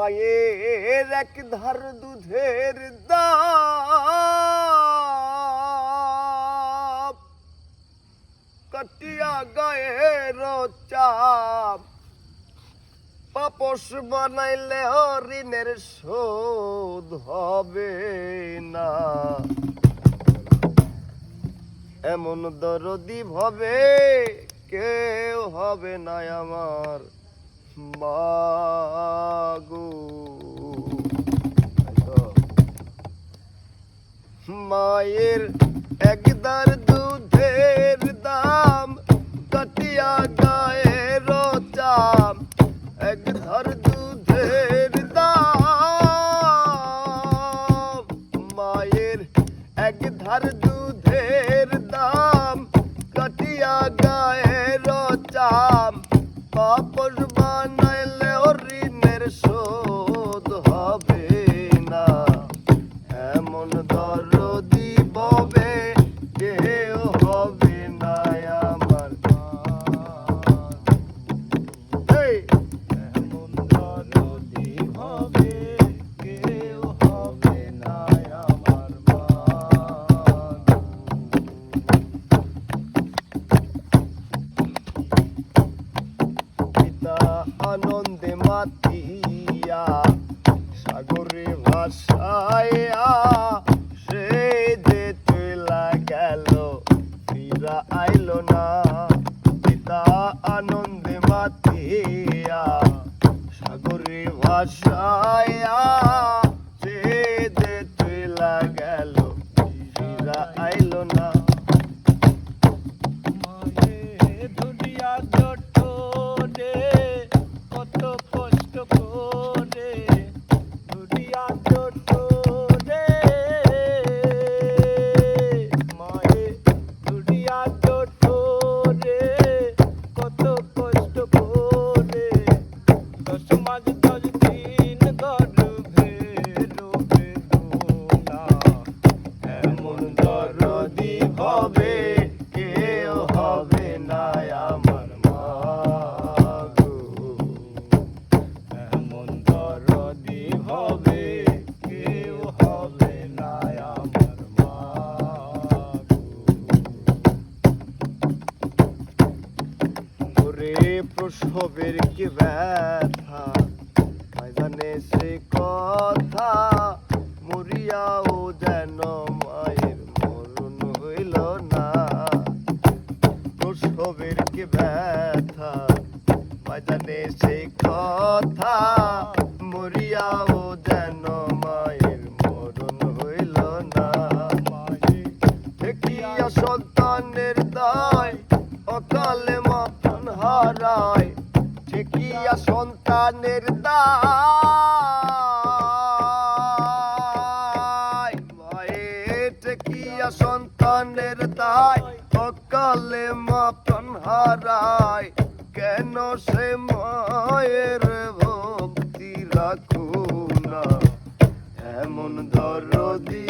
মায়ের এক ধার দুধের দাম। কাটিয়া গায়ের চাপ। পাপস বানাইলে ঋণের শোধ হবে না। এমন দরদি ভাবে কেউ হবে না আমার মাগো মায়ের একদার দুধের দাম, কাটিয়া গায়ের চাম, একধার দুধের দাম। মায়ের একধার দুধের দাম, কাটিয়া গায়ের চাম। পাপস বানাইলে ঋণের শোধ হবে না। এমন দরদি আনন্দে মাতিয়া, সাগরে ভাসায়া, সে যে গেল, ফিরা আইল না। পিতা আনন্দে মাতিয়া, সাগরে ভাসায়া pode todo প্রসবের কি ব্যথা? ময়দানে সে কথা মরিয়াও যেন মায়ের মরণ হইল না। প্রসবের কি ব্যথা? ময়দানে সে কথা মরিয়াও যেন মায়ের মরণ হইল না। দেখিয়া সন্তানের দায় অকালে হারায় ঠেকিয়া সন্তানের দায়। মায়ের ঠেকিয়া সন্তানের দায়, অকালে মাখন হারায়। কেন সে মায়ের ভক্তি রাখো না? এমন দরদি